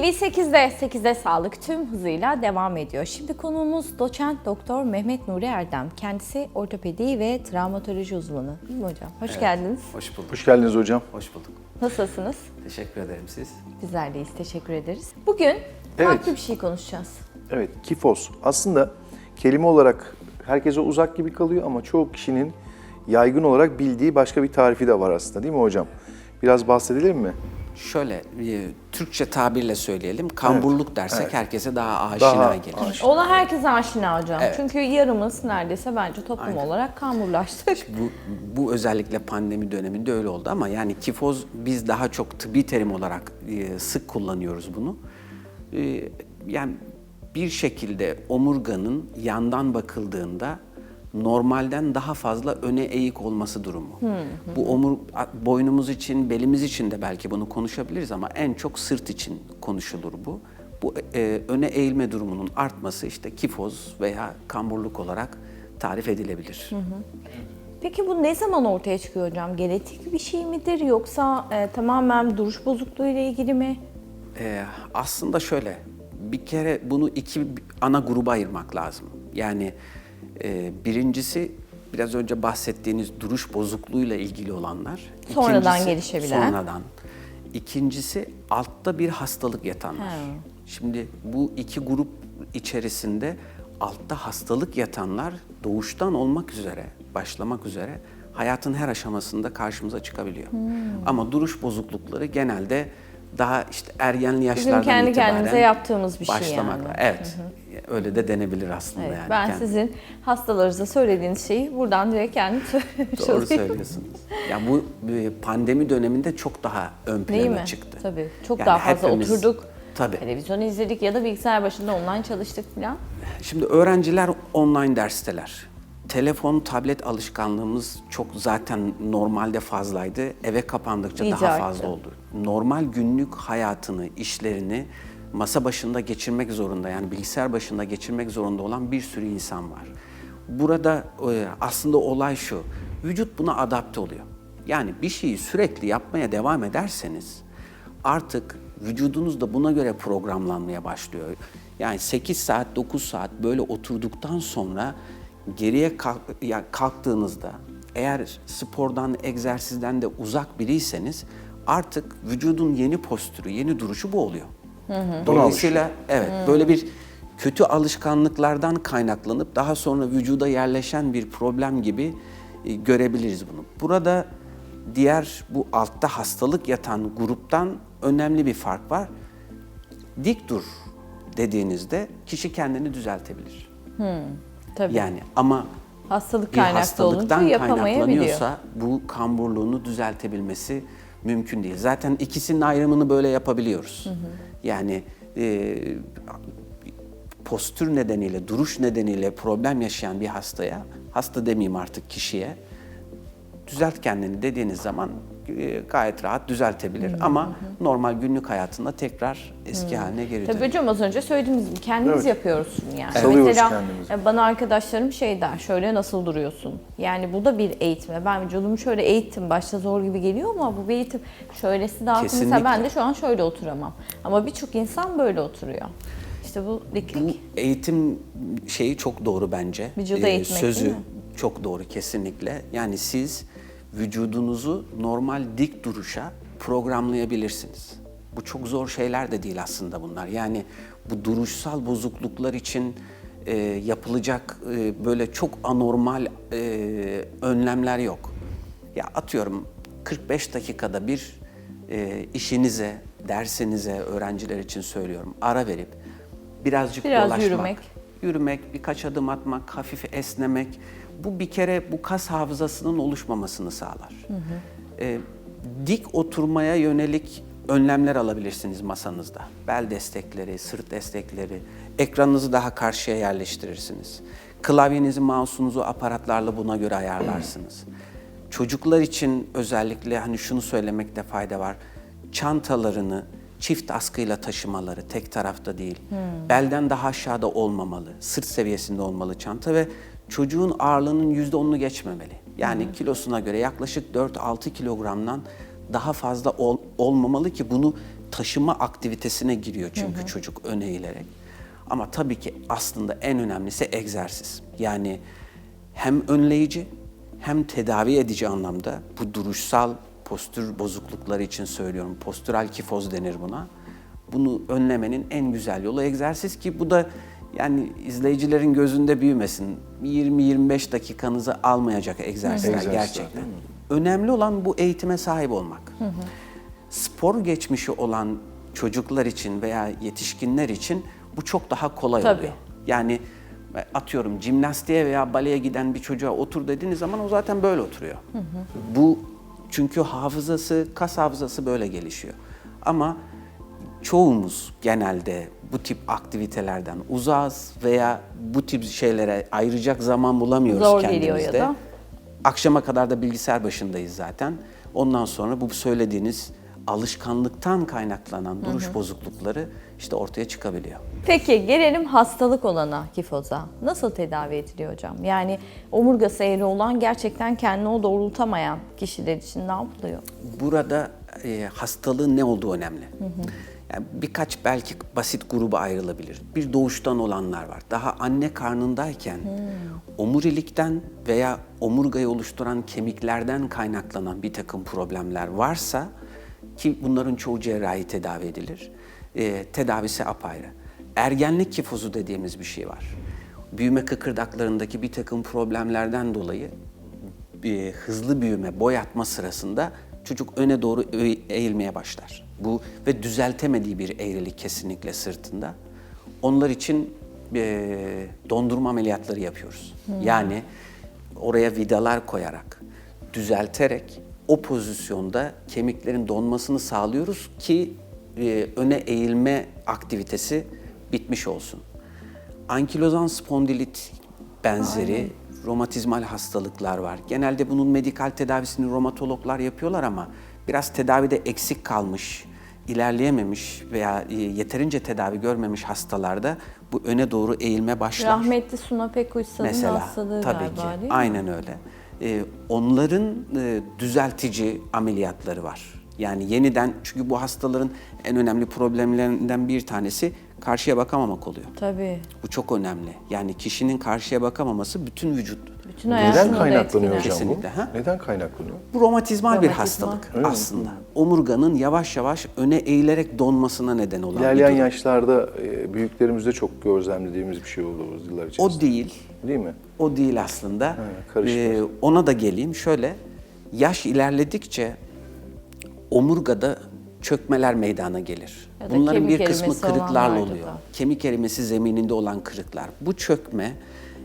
TV8'de 8'de sağlık tüm hızıyla devam ediyor. Şimdi konuğumuz doçent doktor Mehmet Nuri Erdem. Kendisi ortopedi ve travmatoloji uzmanı. Değil mi hocam? Hoş geldiniz. Hoş bulduk. Hoş geldiniz hocam. Hoş bulduk. Nasılsınız? Teşekkür ederim siz. Bizler deyiz. Teşekkür ederiz. Bugün Evet. farklı bir şey konuşacağız. Evet, kifos. Aslında kelime olarak herkese uzak gibi kalıyor ama çoğu kişinin yaygın olarak bildiği başka bir tarifi de var aslında değil mi hocam? Biraz bahsedelim mi? Şöyle e, Türkçe tabirle söyleyelim. Kamburluk dersek evet. herkese daha aşina Daha gelir. aşina. Ola herkese aşina hocam. Evet. Çünkü yarımız neredeyse bence toplum olarak kamburlaştık. Bu, bu özellikle pandemi döneminde öyle oldu ama yani kifoz biz daha çok tıbbi terim olarak e, sık kullanıyoruz bunu. E, yani bir şekilde omurganın yandan bakıldığında normalden daha fazla öne eğik olması durumu. Bu omur boynumuz için, belimiz için de belki bunu konuşabiliriz ama en çok sırt için konuşulur bu. Bu e, öne eğilme durumunun artması işte kifoz veya kamburluk olarak tarif edilebilir. Peki bu ne zaman ortaya çıkıyor hocam? Genetik bir şey midir yoksa e, tamamen duruş bozukluğu ile ilgili mi? Ee, aslında şöyle, bir kere bunu iki ana gruba ayırmak lazım. Yani e, birincisi biraz önce bahsettiğiniz duruş bozukluğuyla ilgili olanlar. Sonradan İkincisi- gelişebilen. Sonradan. İkincisi altta bir hastalık yatanlar. He. Şimdi bu iki grup içerisinde altta hastalık yatanlar doğuştan olmak üzere, başlamak üzere hayatın her aşamasında karşımıza çıkabiliyor. Hmm. Ama duruş bozuklukları genelde daha işte ergenli yaşlardan kendi itibaren kendimize yaptığımız bir şey başlamakla. yani. Evet. Öyle de denebilir aslında Evet, yani. ben Kendi- sizin hastalarınıza söylediğiniz şeyi buradan direkt kendim söylemiş Doğru olayım. söylüyorsunuz. Ya bu e, pandemi döneminde çok daha ön plana Değil mi? çıktı. Tabii. Çok Yani daha fazla hepimiz- oturduk. Tabii. Televizyon izledik ya da bilgisayar başında online çalıştık falan. Şimdi öğrenciler online dersteler. Telefon, tablet alışkanlığımız çok zaten normalde fazlaydı. Eve kapandıkça İyice daha arttı. fazla oldu. Normal günlük hayatını, işlerini masa başında geçirmek zorunda yani bilgisayar başında geçirmek zorunda olan bir sürü insan var. Burada e, aslında olay şu. Vücut buna adapte oluyor. Yani bir şeyi sürekli yapmaya devam ederseniz artık vücudunuz da buna göre programlanmaya başlıyor. Yani 8 saat, 9 saat böyle oturduktan sonra geriye kalk, ya kalktığınızda eğer spordan, egzersizden de uzak biriyseniz artık vücudun yeni postürü, yeni duruşu bu oluyor. Dolayısıyla evet böyle bir kötü alışkanlıklardan kaynaklanıp daha sonra vücuda yerleşen bir problem gibi e, görebiliriz bunu. Burada diğer bu altta hastalık yatan gruptan önemli bir fark var. Dik dur dediğinizde kişi kendini düzeltebilir. Tabii. Yani ama Hastalık bir hastalıktan kaynaklanıyorsa bu kamburluğunu düzeltebilmesi mümkün değil. Zaten ikisinin ayrımını böyle yapabiliyoruz. Yani e, postür nedeniyle, duruş nedeniyle problem yaşayan bir hastaya, hasta demeyeyim artık kişiye, düzelt kendini dediğiniz zaman e, gayet rahat düzeltebilir. Ama normal günlük hayatında tekrar eski haline geri Tabii dönüyor. hocam az önce söylediğimiz gibi kendimiz Evet. yapıyoruz yani. Salıyoruz Mesela kendimizi. e, bana arkadaşlarım şey der, şöyle nasıl duruyorsun? Yani bu da bir eğitim. Ben vücudumu şöyle eğittim. Başta zor gibi geliyor ama bu bir eğitim. Şöylesi daha mesela Kesinlikle. ben de şu an şöyle oturamam. Ama birçok insan böyle oturuyor. İşte bu Bu diklik. eğitim şeyi çok doğru bence. Vücuda Ee, eğitmek Sözü değil mi? çok doğru kesinlikle. Yani siz vücudunuzu normal dik duruşa programlayabilirsiniz. Bu çok zor şeyler de değil aslında bunlar. Yani bu duruşsal bozukluklar için e, yapılacak e, böyle çok anormal e, önlemler yok. Ya atıyorum 45 dakikada bir e, işinize, dersinize, öğrenciler için söylüyorum ara verip birazcık Biraz dolaşmak, yürümek. yürümek, birkaç adım atmak, hafif esnemek. Bu bir kere bu kas hafızasının oluşmamasını sağlar. Ee, dik oturmaya yönelik önlemler alabilirsiniz masanızda. Bel destekleri, sırt destekleri, ekranınızı daha karşıya yerleştirirsiniz. Klavyenizi, mouse'unuzu aparatlarla buna göre ayarlarsınız. Çocuklar için özellikle hani şunu söylemekte fayda var. Çantalarını çift askıyla taşımaları, tek tarafta değil. Belden daha aşağıda olmamalı, sırt seviyesinde olmalı çanta ve çocuğun ağırlığının yüzde onunu geçmemeli. Yani kilosuna göre yaklaşık 4-6 kilogramdan daha fazla ol- olmamalı ki bunu taşıma aktivitesine giriyor çünkü çocuk öne eğilerek. Ama tabii ki aslında en önemlisi egzersiz. Yani hem önleyici hem tedavi edici anlamda bu duruşsal postür bozuklukları için söylüyorum. Postüral kifoz denir buna. Bunu önlemenin en güzel yolu egzersiz ki bu da yani izleyicilerin gözünde büyümesin. 20-25 dakikanızı almayacak egzersizler Egzersizler, gerçekten. Önemli olan bu eğitime sahip olmak. Spor geçmişi olan çocuklar için veya yetişkinler için bu çok daha kolay Tabii. oluyor. Yani e, atıyorum jimnastiğe veya baleye giden bir çocuğa otur dediğiniz zaman o zaten böyle oturuyor. Bu çünkü hafızası, kas hafızası böyle gelişiyor. Ama çoğumuz genelde bu tip aktivitelerden uzağız veya bu tip şeylere ayıracak zaman bulamıyoruz Zor kendimizde. geliyor ya da. Akşama kadar da bilgisayar başındayız zaten. Ondan sonra bu söylediğiniz alışkanlıktan kaynaklanan duruş bozuklukları işte ortaya çıkabiliyor. Peki gelelim hastalık olana kifoza. Nasıl tedavi ediliyor hocam? Yani omurgası eğri olan gerçekten kendini o doğrultamayan kişiler için ne yapılıyor? Burada e, hastalığın ne olduğu önemli. Yani birkaç belki basit gruba ayrılabilir. Bir doğuştan olanlar var. Daha anne karnındayken omurilikten veya omurgayı oluşturan kemiklerden kaynaklanan bir takım problemler varsa ki bunların çoğu cerrahi tedavi edilir. E, tedavisi apayrı. Ergenlik kifozu dediğimiz bir şey var. Büyüme kıkırdaklarındaki bir takım problemlerden dolayı bir hızlı büyüme, boy atma sırasında çocuk öne doğru eğ- eğilmeye başlar. Bu ve düzeltemediği bir eğrilik kesinlikle sırtında. Onlar için eee, dondurma ameliyatları yapıyoruz. Yani oraya vidalar koyarak, düzelterek o pozisyonda kemiklerin donmasını sağlıyoruz ki eee, öne eğilme aktivitesi bitmiş olsun. Ankilozan spondilit benzeri romatizmal hastalıklar var. Genelde bunun medikal tedavisini romatologlar yapıyorlar ama biraz tedavide eksik kalmış, ilerleyememiş veya e, yeterince tedavi görmemiş hastalarda bu öne doğru eğilme başlar. Rahmetli Suna Pekuysal'ın Mesela hastalığı tabii galiba ki değil mi? aynen öyle. Ee, onların e, düzeltici ameliyatları var. Yani yeniden çünkü bu hastaların en önemli problemlerinden bir tanesi karşıya bakamamak oluyor. Tabii. Bu çok önemli. Yani kişinin karşıya bakamaması bütün vücut. Bütün Neden kaynaklanıyor hocam bu? Kesinlikle, ha? Neden kaynaklanıyor? Bu romatizmal bir hastalık Öyle mi? aslında. Omurganın yavaş yavaş öne eğilerek donmasına neden olan bir İlerleyen durum. yaşlarda e, büyüklerimizde çok gözlemlediğimiz bir şey oldu yıllar içerisinde. O değil. Değil mi? O değil aslında. karışık Ee, ona da geleyim. Şöyle, yaş ilerledikçe omurgada çökmeler meydana gelir. Bunların bir kısmı kırıklarla oluyor. da. Kemik erimesi zemininde olan kırıklar. Bu çökme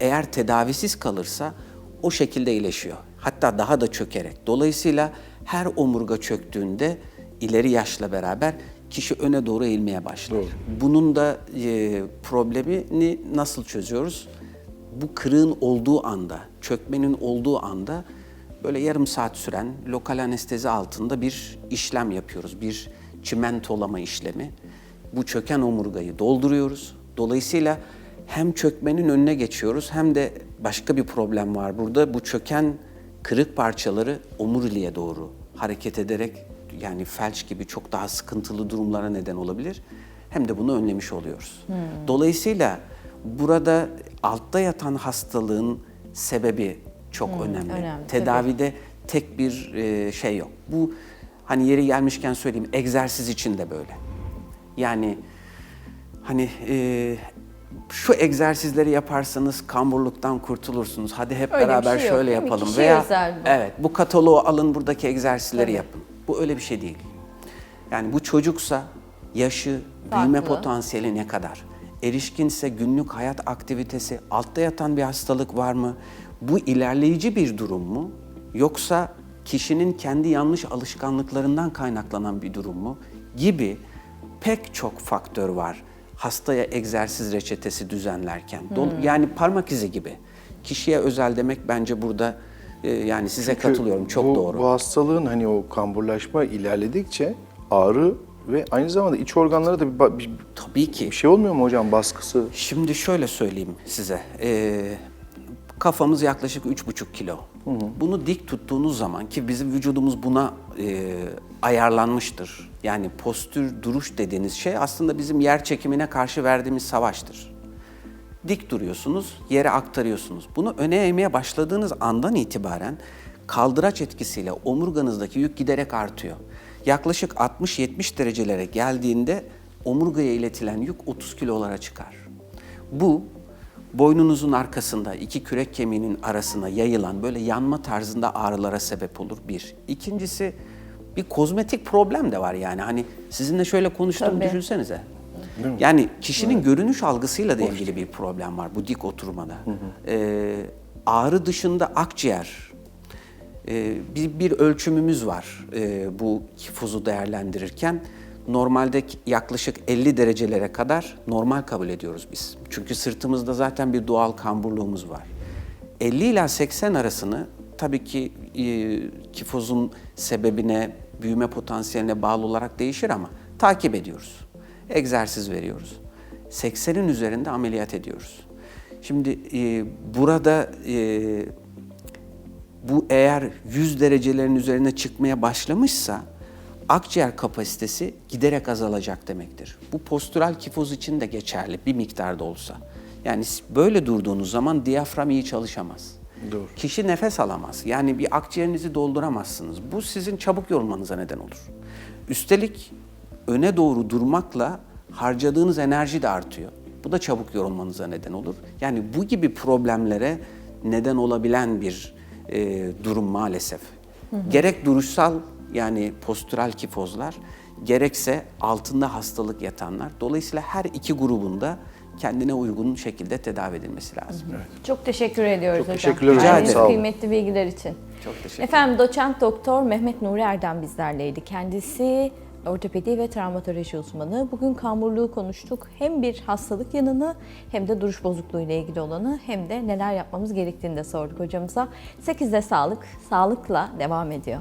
eğer tedavisiz kalırsa o şekilde iyileşiyor. Hatta daha da çökerek. Dolayısıyla her omurga çöktüğünde ileri yaşla beraber kişi öne doğru eğilmeye başlar. Bunun da e, problemini nasıl çözüyoruz? bu kırığın olduğu anda, çökmenin olduğu anda böyle yarım saat süren lokal anestezi altında bir işlem yapıyoruz. Bir çimentolama işlemi. Bu çöken omurgayı dolduruyoruz. Dolayısıyla hem çökmenin önüne geçiyoruz hem de başka bir problem var burada. Bu çöken kırık parçaları omuriliğe doğru hareket ederek yani felç gibi çok daha sıkıntılı durumlara neden olabilir. Hem de bunu önlemiş oluyoruz. Dolayısıyla burada altta yatan hastalığın sebebi çok önemli. önemli, Tedavide tek bir e, şey yok. Bu hani yeri gelmişken söyleyeyim egzersiz için de böyle. Yani hani e, şu egzersizleri yaparsanız kamburluktan kurtulursunuz. Hadi hep Öyle beraber şey yok, şöyle mi? yapalım Kişiye veya bu. evet bu kataloğu alın buradaki egzersizleri Tabii. yapın. Bu öyle bir şey değil. Yani bu çocuksa yaşı, büyüme potansiyeli ne kadar? Erişkinse günlük hayat aktivitesi, altta yatan bir hastalık var mı? Bu ilerleyici bir durum mu? Yoksa kişinin kendi yanlış alışkanlıklarından kaynaklanan bir durum mu? Gibi pek çok faktör var hastaya egzersiz reçetesi düzenlerken. Dol- Yani parmak izi gibi. Kişiye özel demek bence burada e, yani size Çünkü katılıyorum çok bu, doğru. Bu hastalığın hani o kamburlaşma ilerledikçe ağrı ve aynı zamanda iç organlara da bir, bir, Tabii ki. bir şey olmuyor mu hocam baskısı? Şimdi şöyle söyleyeyim size. Ee, kafamız yaklaşık üç Bunu dik tuttuğunuz zaman ki bizim vücudumuz buna e, ayarlanmıştır. Yani postür duruş dediğiniz şey aslında bizim yer çekimine karşı verdiğimiz savaştır. Dik duruyorsunuz, yere aktarıyorsunuz. Bunu öne eğmeye başladığınız andan itibaren kaldıraç etkisiyle omurganızdaki yük giderek artıyor. Yaklaşık 60-70 derecelere geldiğinde omurgaya iletilen yük 30 kilolara çıkar. Bu boynunuzun arkasında iki kürek kemiğinin arasına yayılan böyle yanma tarzında ağrılara sebep olur bir. İkincisi bir kozmetik problem de var yani hani sizinle şöyle konuştuğumu Tabii. düşünsenize. Yani kişinin görünüş algısıyla da ilgili bir problem var bu dik oturmada. Ee, ağrı dışında akciğer, ee, bir, bir ölçümümüz var ee, bu kifozu değerlendirirken. Normalde yaklaşık 50 derecelere kadar normal kabul ediyoruz biz. Çünkü sırtımızda zaten bir doğal kamburluğumuz var. 50 ila 80 arasını tabii ki e, kifozun sebebine, büyüme potansiyeline bağlı olarak değişir ama takip ediyoruz. Egzersiz veriyoruz. 80'in üzerinde ameliyat ediyoruz. Şimdi e, burada e, bu eğer 100 derecelerin üzerine çıkmaya başlamışsa akciğer kapasitesi giderek azalacak demektir. Bu postüral kifoz için de geçerli bir miktarda olsa. Yani böyle durduğunuz zaman diyafram iyi çalışamaz. Doğru. Kişi nefes alamaz. Yani bir akciğerinizi dolduramazsınız. Bu sizin çabuk yorulmanıza neden olur. Üstelik öne doğru durmakla harcadığınız enerji de artıyor. Bu da çabuk yorulmanıza neden olur. Yani bu gibi problemlere neden olabilen bir e, durum maalesef. Gerek duruşsal yani postüral kifozlar, gerekse altında hastalık yatanlar. Dolayısıyla her iki grubunda kendine uygun şekilde tedavi edilmesi lazım. Çok teşekkür ediyoruz Çok hocam. teşekkürler hocam. Sağ olun. kıymetli bilgiler için. Çok teşekkür Efendim doçent doktor Mehmet Nuri Erdem bizlerleydi. Kendisi ortopedi ve travmatoloji uzmanı. Bugün kamburluğu konuştuk. Hem bir hastalık yanını hem de duruş bozukluğu ile ilgili olanı hem de neler yapmamız gerektiğini de sorduk hocamıza. 8'de sağlık, sağlıkla devam ediyor.